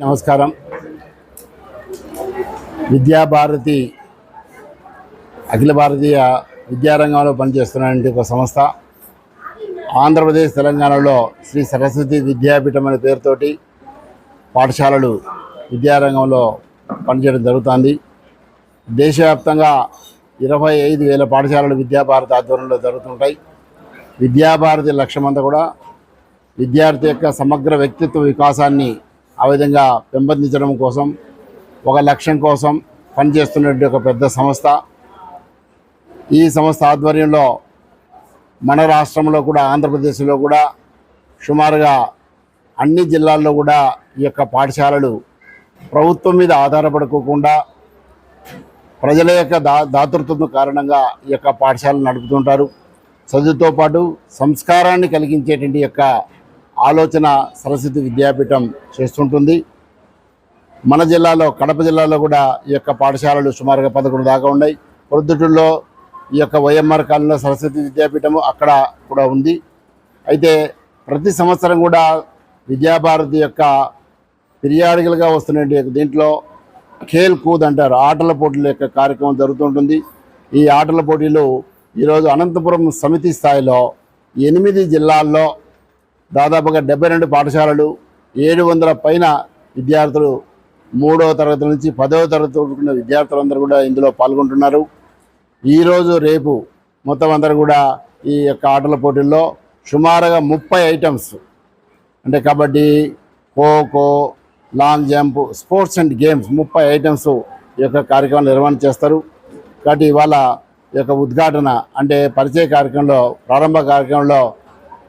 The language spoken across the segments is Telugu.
నమస్కారం. విద్యాభారతి అఖిల భారతీయ విద్యారంగంలో పనిచేస్తున్నటువంటి ఒక సంస్థ. ఆంధ్రప్రదేశ్ తెలంగాణలో శ్రీ సరస్వతి విద్యాపీఠం అనే పేరుతోటి పాఠశాలలు విద్యారంగంలో పనిచేయడం జరుగుతుంది. దేశవ్యాప్తంగా ఇరవై ఐదు వేల పాఠశాలలు విద్యాభారతి ఆధ్వర్యంలో జరుగుతుంటాయి. విద్యాభారతి లక్ష్యమంతా కూడా విద్యార్థి యొక్క సమగ్ర వ్యక్తిత్వ వికాసాన్ని ఆ విధంగా పెంపొందించడం కోసం ఒక లక్ష్యం కోసం పనిచేస్తున్నటువంటి ఒక పెద్ద సంస్థ. ఈ సంస్థ ఆధ్వర్యంలో మన రాష్ట్రంలో కూడా ఆంధ్రప్రదేశ్లో కూడా సుమారుగా అన్ని జిల్లాల్లో కూడా ఈ యొక్క పాఠశాలలు ప్రభుత్వం మీద ఆధారపడుకోకుండా ప్రజల యొక్క దా దాతృత్వం కారణంగా ఈ యొక్క పాఠశాలను నడుపుతుంటారు. చదువుతో పాటు సంస్కారాన్ని కలిగించేటువంటి యొక్క ఆలోచన సరస్వతి విద్యాపీఠం చేస్తుంటుంది. మన జిల్లాలో కడప జిల్లాలో కూడా ఈ యొక్క పాఠశాలలు సుమారుగా పదకొండు దాకా ఉన్నాయి. ప్రొద్దుటూరులో ఈ యొక్క వైఎంఆర్ కాలనీలో సరస్వతి విద్యాపీఠము అక్కడ కూడా ఉంది. అయితే ప్రతి సంవత్సరం కూడా విద్యాభారతి యొక్క ఫిర్యాదులుగా వస్తున్న దీంట్లో ఖేల్ కూద్ అంటారు. ఆటల పోటీల యొక్క కార్యక్రమం జరుగుతుంటుంది. ఈ ఆటల పోటీలు ఈరోజు అనంతపురం సమితి స్థాయిలో ఎనిమిది జిల్లాల్లో దాదాపుగా డెబ్బై రెండు పాఠశాలలు ఏడు వందల పైన విద్యార్థులు మూడవ తరగతి నుంచి పదవ తరగతి వరకు ఉన్న విద్యార్థులందరూ కూడా ఇందులో పాల్గొంటున్నారు. ఈరోజు రేపు మొత్తం అందరూ కూడా ఈ యొక్క ఆటల పోటీల్లో సుమారుగా ముప్పై ఐటమ్స్ అంటే kabaddi kho kho long jump sports and games ముప్పై ఐటమ్స్ ఈ యొక్క కార్యక్రమం నిర్వహణ చేస్తారు. కాబట్టి ఇవాళ ఈ యొక్క ఉద్ఘాటన అంటే పరిచయ కార్యక్రమంలో ప్రారంభ కార్యక్రమంలో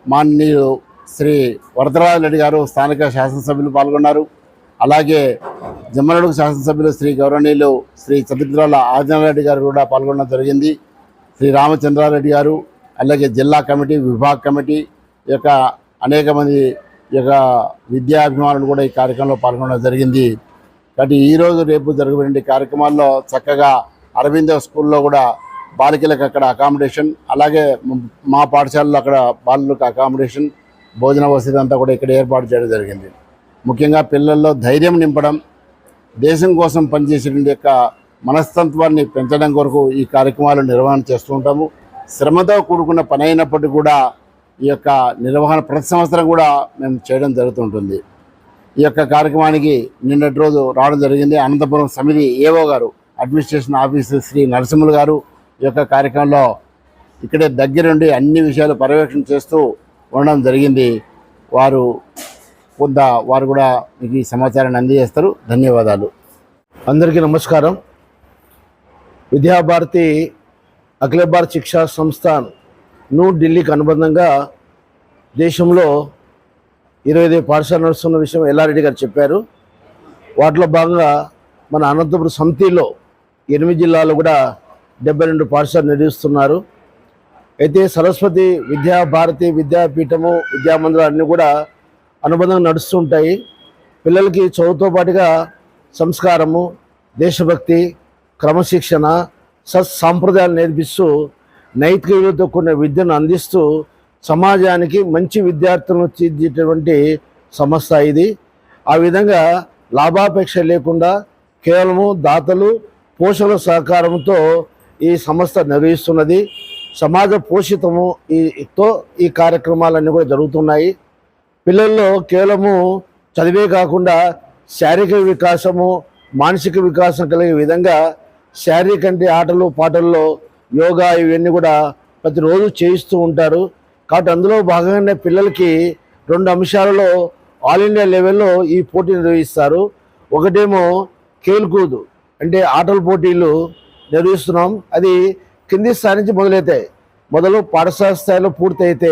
మాన్యులు శ్రీ వరదరాజు రెడ్డి గారు స్థానిక శాసనసభ్యులు పాల్గొన్నారు. అలాగే జమ్మలడుగు శాసనసభ్యులు శ్రీ గౌరవనీయులు శ్రీ చతుర్ద్రాల ఆదినారెడ్డి గారు కూడా పాల్గొనడం జరిగింది. శ్రీ రామచంద్రారెడ్డి గారు అలాగే జిల్లా కమిటీ విభాగ్ కమిటీ ఈ యొక్క అనేక మంది ఈ యొక్క విద్యాభిమానులు కూడా ఈ కార్యక్రమంలో పాల్గొనడం జరిగింది. కాబట్టి ఈరోజు రేపు జరగబడే కార్యక్రమాల్లో చక్కగా అరవింద స్కూల్లో కూడా బాలికలకు అక్కడ అకామిడేషన్ అలాగే మా పాఠశాలలో అక్కడ బాలులకు అకామిడేషన్ భోజన వసతి అంతా కూడా ఇక్కడ ఏర్పాటు చేయడం జరిగింది. ముఖ్యంగా పిల్లల్లో ధైర్యం నింపడం దేశం కోసం పనిచేసేటువంటి యొక్క మనస్తత్వాన్ని పెంచడం కొరకు ఈ కార్యక్రమాలు నిర్వహణ చేస్తూ ఉంటాము. శ్రమతో కూడుకున్న పని అయినప్పటికీ కూడా ఈ యొక్క నిర్వహణ ప్రతి సంవత్సరం కూడా మేము చేయడం జరుగుతుంటుంది ఈ యొక్క కార్యక్రమానికి నిన్నటి రోజు రావడం జరిగింది. అనంతపురం సమితి ఏవో గారు అడ్మినిస్ట్రేషన్ ఆఫీసర్ శ్రీ నరసింహులు గారు ఈ యొక్క కార్యక్రమంలో ఇక్కడే దగ్గరుండి అన్ని విషయాలు పర్యవేక్షణ చేస్తూ ఉండడం జరిగింది. వారు కొంత వారు కూడా మీకు ఈ సమాచారాన్ని అందజేస్తారు. ధన్యవాదాలు. అందరికీ నమస్కారం. విద్యాభారతి అఖిల భారత శిక్షా సంస్థ న్యూ ఢిల్లీకి అనుబంధంగా దేశంలో ఇరవై ఐదు పాఠశాల నడుస్తున్న విషయం ఎల్లారెడ్డి గారు చెప్పారు. వాటిలో భాగంగా మన అనంతపురం సమితిలో ఎనిమిది జిల్లాలు కూడా డెబ్బై రెండు పాఠశాలలు నిర్వహిస్తున్నారు. అయితే సరస్వతి విద్యా భారతి విద్యాపీఠము విద్యామందిరాలు అన్నీ కూడా అనుబంధంగా నడుస్తుంటాయి. పిల్లలకి చదువుతో పాటుగా సంస్కారము దేశభక్తి క్రమశిక్షణ సత్సాంప్రదాయాలు నేర్పిస్తూ నైతిక విలువతో కూడిన విద్యను అందిస్తూ సమాజానికి మంచి విద్యార్థులను తీర్చేటువంటి సంస్థ ఇది. ఆ విధంగా లాభాపేక్ష లేకుండా కేవలము దాతలు పోషకుల సహకారంతో ఈ సంస్థ నిర్వహిస్తున్నది. సమాజ పోషితము ఈ తో ఈ కార్యక్రమాలన్నీ కూడా జరుగుతున్నాయి. పిల్లల్లో కేవలము చదివే కాకుండా శారీరక వికాసము మానసిక వికాసం కలిగే విధంగా శారీరక అంటే ఆటలు పాటల్లో యోగా ఇవన్నీ కూడా ప్రతిరోజు చేయిస్తూ ఉంటారు. కాబట్టి అందులో భాగంగానే పిల్లలకి రెండు అంశాలలో ఆల్ ఇండియా లెవెల్లో ఈ పోటీ నిర్వహిస్తారు. ఒకటేమో కేల్కూదు అంటే ఆటల పోటీలు నిర్వహిస్తున్నాం. అది కింది స్థాయి నుంచి మొదలవుతాయి మొదలు పాఠశాల స్థాయిలో పూర్తయితే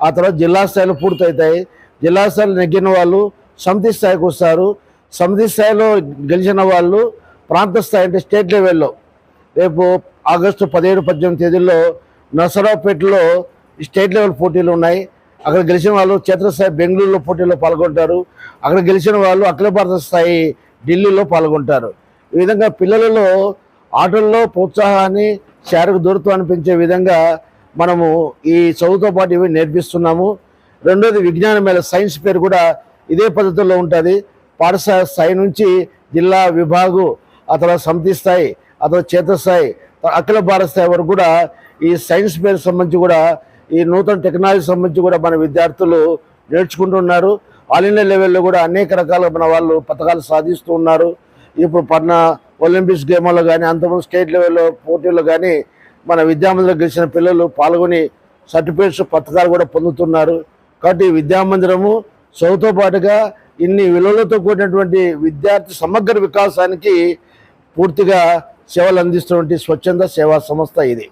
ఆ తర్వాత జిల్లా స్థాయిలో పూర్తవుతాయి జిల్లా స్థాయిలో నెగ్గిన వాళ్ళు సమితి స్థాయికి వస్తారు. సమితి స్థాయిలో గెలిచిన వాళ్ళు ప్రాంత స్థాయి అంటే స్టేట్ లెవెల్లో రేపు ఆగస్టు పదిహేడు పద్దెనిమిది తేదీల్లో నర్సరావుపేటలో స్టేట్ లెవెల్ పోటీలు ఉన్నాయి. అక్కడ గెలిచిన వాళ్ళు క్షేత్రస్థాయి బెంగళూరులో పోటీలో పాల్గొంటారు. అక్కడ గెలిచిన వాళ్ళు అఖిల భారత స్థాయి ఢిల్లీలో పాల్గొంటారు. ఈ విధంగా పిల్లలలో ఆటల్లో ప్రోత్సాహాన్ని శారీరక దూరత్వాన్ని పెంచే విధంగా మనము ఈ చదువుతో పాటు ఇవి నేర్పిస్తున్నాము. రెండోది విజ్ఞాన మేళ సైన్స్ పేరు కూడా ఇదే పద్ధతిలో ఉంటుంది. పాఠశాల స్థాయి నుంచి జిల్లా విభాగు ఆ తర్వాత సమితి స్థాయి ఆ తర్వాత అఖిల భారత స్థాయి వరకు కూడా ఈ సైన్స్ పేరు సంబంధించి కూడా ఈ నూతన టెక్నాలజీ సంబంధించి కూడా మన విద్యార్థులు నేర్చుకుంటున్నారు ఆల్ ఇండియా లెవెల్లో కూడా అనేక రకాల మన వాళ్ళు పథకాలు సాధిస్తూ ఉన్నారు. ఇప్పుడు పన్న ఒలింపిక్స్ గేమ్లో కానీ అంతకుముందు స్టేట్ లెవెల్లో పోటీల్లో కానీ మన విద్యామందిరం గెలిచిన పిల్లలు పాల్గొని సర్టిఫికేట్స్ పథకాలు కూడా పొందుతున్నారు. కాబట్టి ఈ విద్యామందిరము చదువుతో పాటుగా ఇన్ని విలువలతో కూడినటువంటి విద్యార్థి సమగ్ర వికాసానికి పూర్తిగా సేవలు అందిస్తున్నటువంటి స్వచ్ఛంద సేవా సంస్థ ఇది.